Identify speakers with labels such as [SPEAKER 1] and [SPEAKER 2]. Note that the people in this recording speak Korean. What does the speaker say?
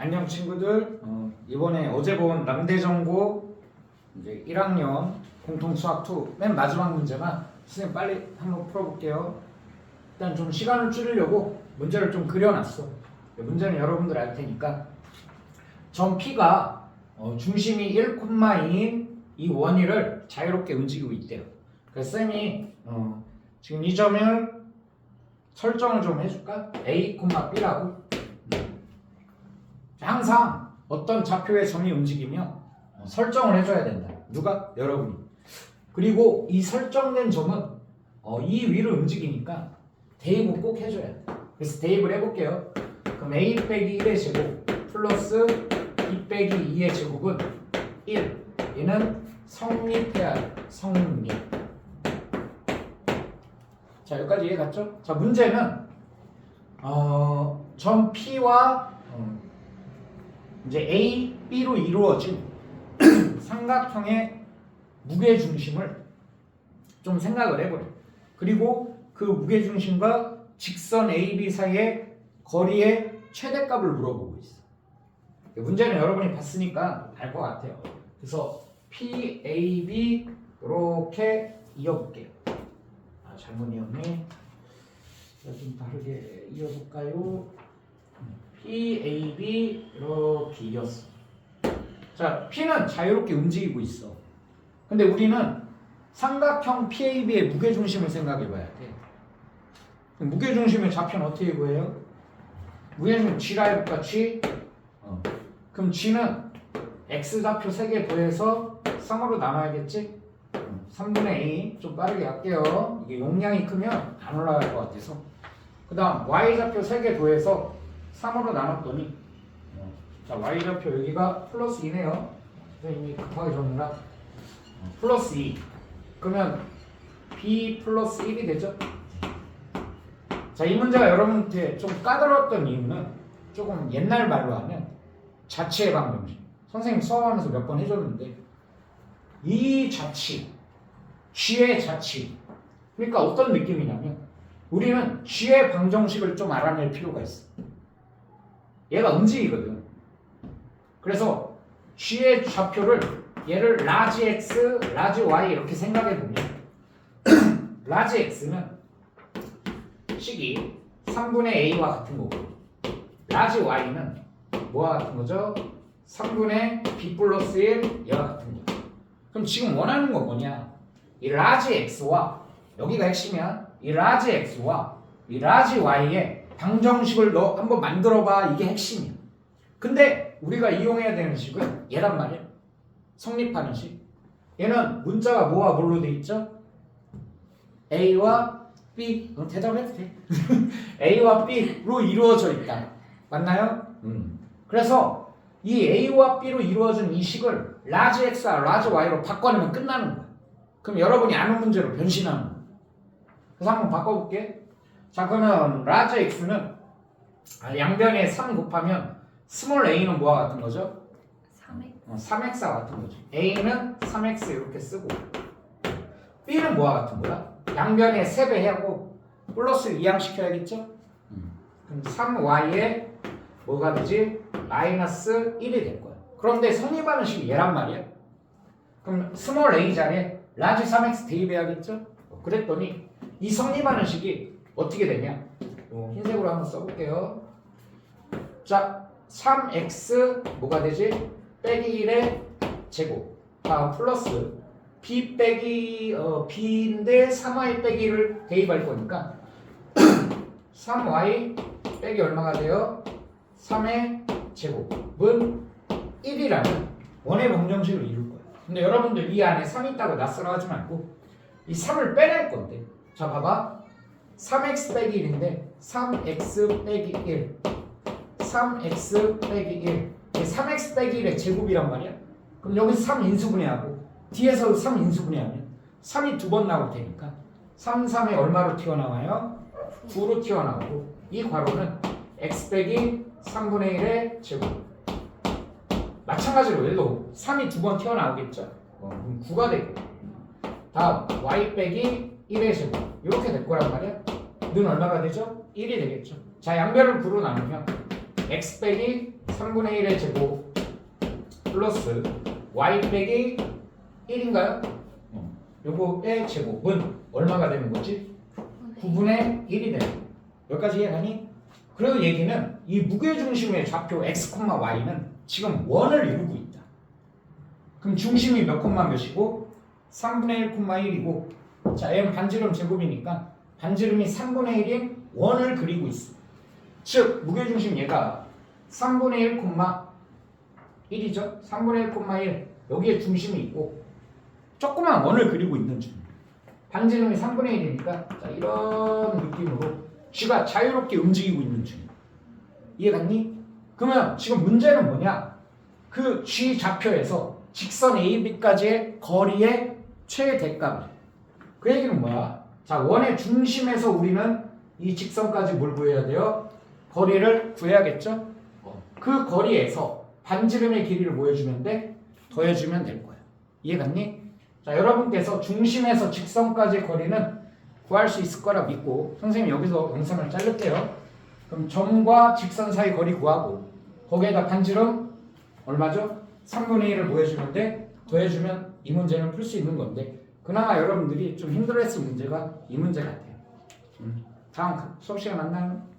[SPEAKER 1] 안녕 친구들. 어, 이번에 어제 본 남대정고 이제 1학년 공통 수학 2 맨 마지막 문제만 선생님 빨리 한번 풀어볼게요. 일단 좀 시간을 줄이려고 문제를 좀 그려놨어. 문제는 여러분들 알 테니까 점 P가 어, 중심이 1,2인 이 원위를 자유롭게 움직이고 있대요. 그래서 쌤이 어, 지금 이 점을 설정을 좀 해줄까? A, B라고 항상 어떤 좌표의 점이 움직이면 어, 설정을 해줘야 된다. 누가? 여러분이. 그리고 이 설정된 점은 어, 이 위를 움직이니까 대입을 꼭 해줘야 돼. 그래서 대입을 해볼게요. 그럼 a 빼기 1의 제곱 플러스 b 빼기 2의 제곱은 1. 얘는 성립해야 돼. 성립. 자 여기까지 이해 갔죠? 자 문제는 어, 점 P와 어, 이제 A, B로 이루어진 삼각형의 무게 중심을 좀 생각을 해보래. 그리고 그 무게 중심과 직선 A, B 사이의 거리의 최대값을 물어보고 있어. 문제는 여러분이 봤으니까 알 것 같아요. 그래서 P, A, B 이렇게 이어볼게요. 아 잘못 이었네. 자, 좀 다르게 이어볼까요? P, A, B 이렇게 이었어. 자, P는 자유롭게 움직이고 있어. 근데 우리는 삼각형 PAB의 무게 중심을 생각해 봐야 돼. 그럼 무게 중심의 좌표는 어떻게 구해요? 무게 중심 G라 해볼까? G. 어. 그럼 G는 X 좌표 3개 더해서 3으로 나눠야겠지? 3분의 A 좀 빠르게 할게요. 이게 용량이 크면 안 올라갈 것 같아서. 그 다음 Y 좌표 3개 더해서 3으로 나눴더니 어, 자 Y 좌표 여기가 플러스 2네요. 선생님이 급하게 적느라 어, 플러스 2 그러면 B 플러스 1이 되죠? 자 이 문제가 여러분한테 좀 까다로웠던 이유는 조금 옛날 말로 하면 자취의 방정식 선생님 수업하면서 몇 번 해줬는데 이 자취 G의 자취 그러니까 어떤 느낌이냐면 우리는 G의 방정식을 좀 알아낼 필요가 있어 얘가 움직이거든. 그래서 G의 좌표를 얘를 라지 X, 라지 Y 이렇게 생각해 보면 라지 X는 식이 3분의 A와 같은 거고 라지 Y는 뭐와 같은 거죠? 3분의 B 플러스 1 얘와 같은 거. 그럼 지금 원하는 거 뭐냐? 이 라지 X와 여기가 핵심이야. 이 라지 X와 이 라지 Y의 방정식을 너 한번 만들어봐 이게 핵심이야. 근데 우리가 이용해야 되는 식은 얘란 말이야. 성립하는 식. 얘는 문자가 뭐와 뭘로 돼 있죠? A와 B. 어, 대답해도 돼. A와 B로 이루어져 있다. 맞나요? 음. 그래서 이 A와 B로 이루어진 이 식을 라지 X와 라지 Y로 바꿔내면 끝나는 거야. 그럼 여러분이 아는 문제로 변신하는 거야. 그래서 한번 바꿔볼게. 자 그러면 라지 x는 아, 양변에 3 곱하면 스몰 a는 뭐와 같은 거죠?
[SPEAKER 2] 3회
[SPEAKER 1] 어, 3x와 같은 거죠. a는 3x 이렇게 쓰고 b는 뭐와 같은 거야? 양변에 3배 하고 플러스를 이항시켜야겠죠? 음. 그럼 3y에 뭐가 되지? 마이너스 1이 될 거야. 그런데 성립하는 식이 얘란 말이야. 그럼 스몰 a 자리에 라지 3x 대입해야겠죠? 어, 그랬더니 이 성립하는 식이 어떻게 되냐? 요 흰색으로 한번 써볼게요. 자, 3x 뭐가 되지? 빼기 1의 제곱. 다음 플러스 b 빼기 어, b인데 3y 빼기를 대입할 거니까 3y 빼기 얼마가 돼요? 3의 제곱은 1이라는 원의 방정식을 이룰 거예요. 근데 여러분들 이 안에 3이 있다고 낯설어 하지 말고 이 3을 빼낼 건데 자 봐봐 3x 빼기 1인데 3x 빼기 1 3x 빼기 1 이게 3x 빼기 1의 제곱이란 말이야. 그럼 여기서 3 인수분해하고 뒤에서 3 인수분해하면 3이 두 번 나올 테니까 3, 3이 얼마로 튀어나와요? 9로 튀어나오고 이 괄호는 x 빼기 3분의 1의 제곱. 마찬가지로 얘도 3이 두 번 튀어나오겠죠? 어, 그럼 9가 되고 다음 y 빼기 1의 제곱. 이렇게 될 거란 말이야 는 얼마가 되죠? 1이 되겠죠 자 양변을 9로 나누면 x 빼기 3분의 1의 제곱 플러스 y 빼기 1인가요? 어. 요거의 제곱은 얼마가 되는 거지? 9분의 1이 되는. 여기까지 이해가니? 그리고 얘기는 이 무게중심의 좌표 x, y는 지금 원을 이루고 있다. 그럼 중심이 몇 콤마 몇이고 3분의 1 콤마 1이고 자 얘는 반지름 제곱이니까 반지름이 3분의 1인 원을 그리고 있어. 즉 무게중심 얘가 3분의 1 콤마 1이죠. 3분의 1 콤마 1 여기에 중심이 있고 조그만 원을 그리고 있는 중. 반지름이 3분의 1이니까 자, 이런 느낌으로 쥐가 자유롭게 움직이고 있는 중. 이해갔니? 그러면 지금 문제는 뭐냐? 그 G 좌표에서 직선 AB까지의 거리의 최대값. 그 얘기는 뭐야? 자, 원의 중심에서 우리는 이 직선까지 뭘 구해야 돼요? 거리를 구해야겠죠? 어, 그 거리에서 반지름의 길이를 뭐 해주면 돼? 더해주면 될 거야. 이해갔니? 자, 여러분께서 중심에서 직선까지 거리는 구할 수 있을 거라 믿고 선생님 여기서 영상을 자를게요. 그럼 점과 직선 사이 거리 구하고 거기에다 반지름 얼마죠? 3분의 1을 뭐 해주면 돼? 더해주면 이 문제는 풀 수 있는 건데 그나마 여러분들이 좀 힘들어했을 문제가 이 문제 같아요. 음. 다음 수업 시간 만나요.